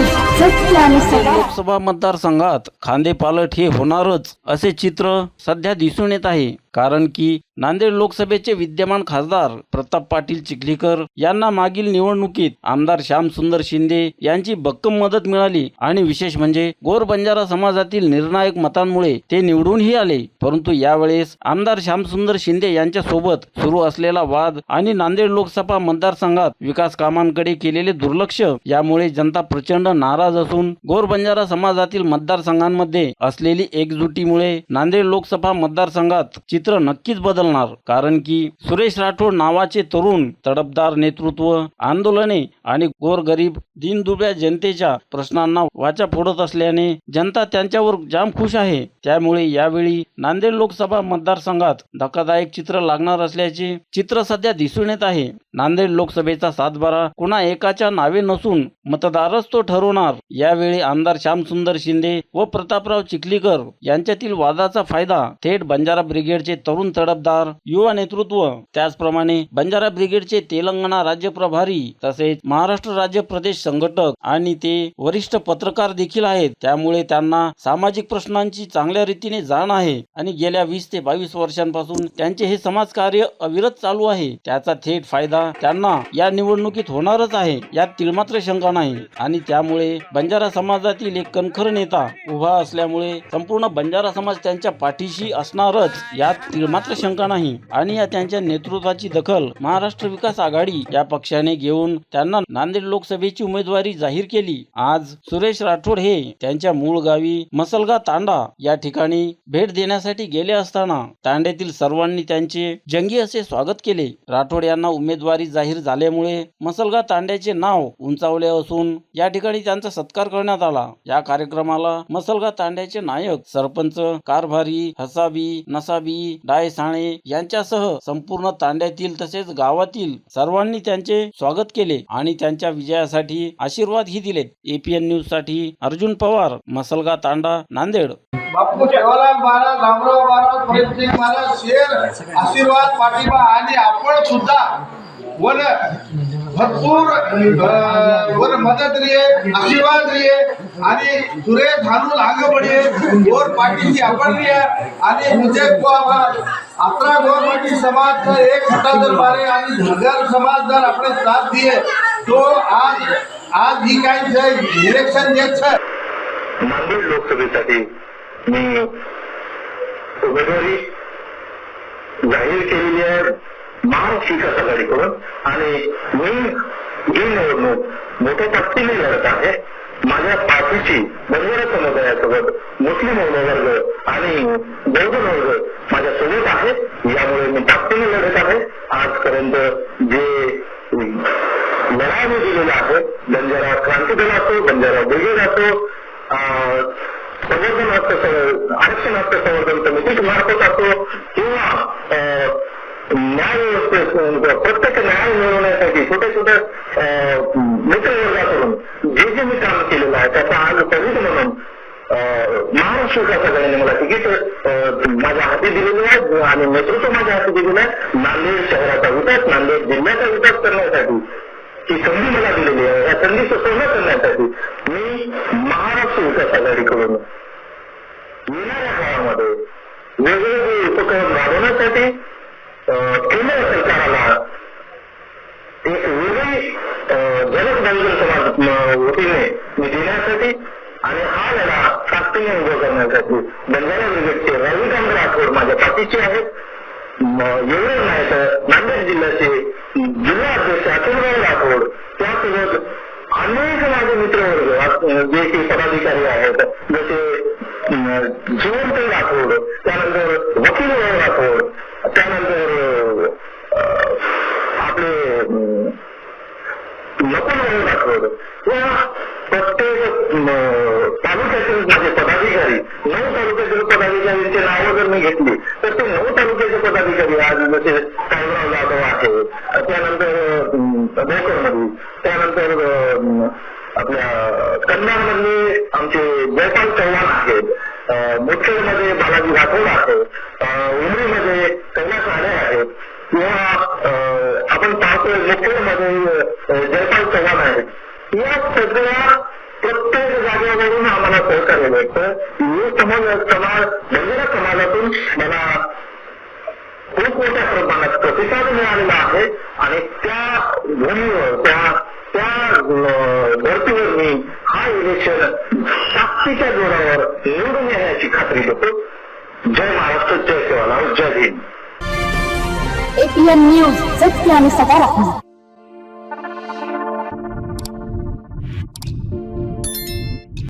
news. Lok Sabha मतदारसंघात खांदेपालट हे होणारच असे चित्र सध्या दिसून येत आहे. कारण की नांदेड लोकसभेचे विद्यमान खासदार प्रताप पाटील चिखलीकर यांना मागील निवडणुकीत आमदार श्याम सुंदर शिंदे यांची भक्कम मदत मिळाली आणि विशेष म्हणजे गोर बंजारा समाजातील निर्णायक मतांमुळे ते निवडूनही आले. परंतु यावेळेस आमदार श्यामसुंदर शिंदे यांच्या सोबत सुरू असलेला वाद आणि नांदेड लोकसभा मतदारसंघात विकास कामांकडे केलेले दुर्लक्ष यामुळे जनता प्रचंड नाराज असून गोर बंजारा समाजातील मतदारसंघांमध्ये असलेली एकजुटीमुळे नांदेड लोकसभा मतदारसंघात चित्र नक्कीच बदलणार. कारण की सुरेश राठोड नावाचे तरुण तडपदार नेतृत्व आंदोलने आणि गोरगरीब दिनदुब्या जनतेच्या प्रश्नांना वाचा फोडत असल्याने जनता त्यांच्यावर जाम खुश आहे. त्यामुळे यावेळी नांदेड लोकसभा मतदारसंघात धक्कादायक चित्र लागणार असल्याचे चित्र सध्या दिसून येत आहे. नांदेड लोकसभेचा सातबारा कुणा एकाच्या नावे नसून मतदारच तो ठरवणार. यावेळी आमदार श्यामसुंदर शिंदे व प्रतापराव चिखलीकर यांच्यातील वादाचा फायदा थेट बंजारा ब्रिगेडचे तरुण तडफदार युवा नेतृत्व त्याचप्रमाणे बंजारा ब्रिगेडचे तेलंगणा राज्य प्रभारी तसेच महाराष्ट्र राज्य प्रदेश संघटक आणि ते वरिष्ठ पत्रकार देखील आहेत. त्यामुळे त्यांना सामाजिक प्रश्नांची चांगल्या रीतीने जाण आहे आणि गेल्या वीस ते बावीस वर्षांपासून त्यांचे हे समाजकार्य अविरत चालू आहे. त्याचा थेट फायदा त्यांना या निवडणुकीत होणारच आहे यात तिळमात्र शंका नाही आणि त्यामुळे बंजारा समाजातील एक कणखर नेता उभा असल्यामुळे संपूर्ण बंजारा समाज त्यांच्या पाठीशी असणारच यात तिळमात्र शंका नाही. आणि या त्यांच्या नेतृत्वाची दखल महाराष्ट्र विकास आघाडी या पक्षाने घेऊन त्यांना नांदेड लोकसभेची उमेदवारी जाहीर केली. आज सुरेश राठोड हे त्यांच्या मूळ गावी मसलगा तांडा या ठिकाणी भेट देण्यासाठी गेले असताना तांड्यातील सर्वांनी त्यांचे जंगी असे स्वागत केले. राठोड यांना उमेदवारी जाहीर झाल्यामुळे मसलगा तांड्याचे नाव उंचावले असून या ठिकाणी त्यांचा सत्कार करण्यात आला. या कार्यक्रमाला मसलगा तांड्याचे नायक सरपंच कारभारी हसाबी नसाबी डाय साणे यांच्यासह संपूर्ण तांड्यातील तसेच गावातील सर्वांनी त्यांचे स्वागत केले आणि त्यांच्या विजयासाठी आशीर्वाद ही दिले एपीएन न्यूजसाठी अर्जुन पवार मसलगा तांडा नांदेड. बापू ठेवाला महाराज रामराव महाराज प्रेमसिंग महाराज शेर आशीर्वाद पाठिंबा आणि आपण सुद्धा वन भरपूर वर मदत रिये आशीर्वाद रिये आणि सुरेश धानू लागे पडिये गोर पार्टीची आपण रिये आणि मुझे को अत्रा गोर पार्टी समाज एक हटा जर पारे आणि धनगर समाज जर आपले साथ दिये तो आज आज ही काही इलेक्शन जे छे नांदेड लोकसभेसाठी मी उमेदवारी जाहीर केलेली आहे. महाराष्ट्र विकास आघाडीकडून आणि मी ही निवडणूक मोठ्या ताकदीने लढत आहे. माझ्या पाठीची बंजारा समुदायासोबत मुस्लिम वर्ग आणि बौद्ध वर्ग माझ्या सोबत आहे यामुळे मी ताकदीने लढत आहे. आजपर्यंत जे लढाई मी दिलेला आहे बंजारा क्रांती दल असो बंजारा ब्रिगेड असो अं, संवर्धन हक्क आरक्षण हक्क संवर्धन समितीच मार्फत असो किंवा अं, न्याय व्यवस्थेत प्रत्येक न्याय मिळवण्यासाठी छोट्या छोट्या मित्रवर्गाकडून जे जे मी काम केलेलं आहे त्याचा आज कवित म्हणून अं, महाराष्ट्र सगळ्यांनी मला तिकीट माझ्या हाती दिलेलं आहे आणि नेतृत्व माझ्या हाती दिलेलं आहे. नांदेड शहराचा विकास नांदेड जिल्ह्याचा विकास करण्यासाठी ही संधी मला दिलेली आहे. या संधीचं सोनं करण्यासाठी मी महाराष्ट्र विकास आघाडीकडून येणाऱ्या काळामध्ये वेगवेगळे उपक्रम राबवण्यासाठी अं, एक वेगळी बहुजन समाज वतीने देण्यासाठी आणि हा लढा ताकदीने उभं करण्यासाठी बंजारा ब्रिगेडचे रविकांत राठोड माझ्या पाठीचे आहेत. एवढं नाही तर नांदेड जिल्ह्याचे जिल्हा अध्यक्ष अतुलराव राठोड त्यासोबत अनेक माझे मित्रवर्ग जे काही पदाधिकारी आहेत जसे अ, जीवंत राठोड त्यानंतर वकील राठोड त्यानंतर अ, आपले अ, नकुल दाखवलं या प्रत्येक तालुक्यातील माझे पदाधिकारी नऊ तालुक्यातील पदाधिकाऱ्यांची नावं जर मी घेतली तर ते नऊ तालुक्याचे पदाधिकारी आज जसे साहेबराव जाधव आहे त्यानंतर भोकरमध्ये त्यानंतर आपल्या कन्नडमधले आमचे जयपाल चव्हाण आहेत अं, मुखेडमध्ये बालाजी राठोड आहे अं, उमरीमध्ये कैलास आडे आहेत किंवा अं, आपण पाहतोय मुखेडमध्ये अं, जयपाल चव्हाण आहेत या सगळ्या प्रत्येक जागेवरून आम्हाला सहकार्य मिळतं. युवा समाज समाज बंजारा समाजातून मला खूप मोठ्या प्रमाणात प्रतिसाद मिळालेला आहे आणि त्या भूमीवर त्या त्या धर्तीवर मी हा इलेक्शन ताकदीच्या जोरावर निवडून येण्याची खात्री देतो. जय महाराष्ट्र जय सेवालाल जय हिंद एपीएन न्यूज सत्य आणि सकारात्मक.